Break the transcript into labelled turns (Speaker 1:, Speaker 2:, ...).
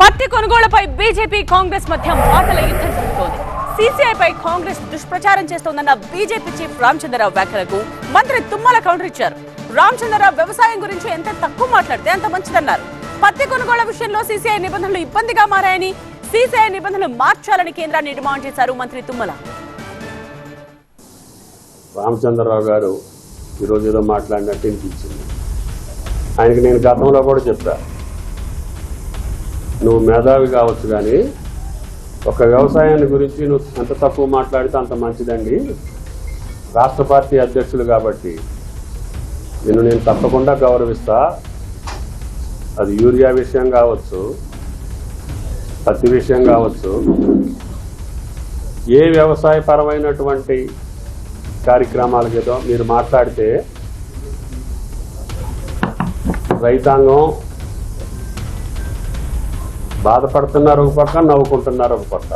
Speaker 1: పత్తి కొనుగోళ్ళపై బీజేపీ కాంగ్రెస్ మధ్య మాటల యుద్ధం జరుగుతోంది. సీసీఐపై కాంగ్రెస్ దుష్ప్రచారం చేస్తోందన్న బీజేపీ చీఫ్ రామచంద్రరావు వ్యాఖ్యలకు మంత్రి తుమ్మల కౌంటర్ ఇచ్చారు. రామచంద్రరావు వ్యవసాయం గురించి ఎంత తక్కువ మాట్లాడితే అంత మంచిదన్నారు. పత్తి కొనుగోళ్ళ విషయంలో సీసీఐ నిబంధనలు ఇబ్బందిగా మారాయని సీసీఐ నిబంధనలు మార్చాలని కేంద్రాన్ని డిమాండ్ చేశారు మంత్రి తుమ్మల.
Speaker 2: రామచంద్రరావు గారు ఈరోజు ఏదో మాట్లాడినట్టు వినిపించింది. ఆయనకి నేను గతంలో కూడా చెప్పాను నువ్వు మేధావి కావచ్చు కానీ ఒక వ్యవసాయాన్ని గురించి నువ్వు ఎంత తక్కువ మాట్లాడితే అంత మంచిదండి. రాష్ట్ర పార్టీ అధ్యక్షులు కాబట్టి నిన్ను నేను తప్పకుండా గౌరవిస్తా. అది యూరియా విషయం కావచ్చు పత్తి విషయం కావచ్చు. ఏ వ్యవసాయపరమైనటువంటి కార్యక్రమాల ఏదో మీరు మాట్లాడితే రైతాంగం బాధపడుతున్నారు ఒక పక్క నవ్వుకుంటున్నారు ఒక పక్క.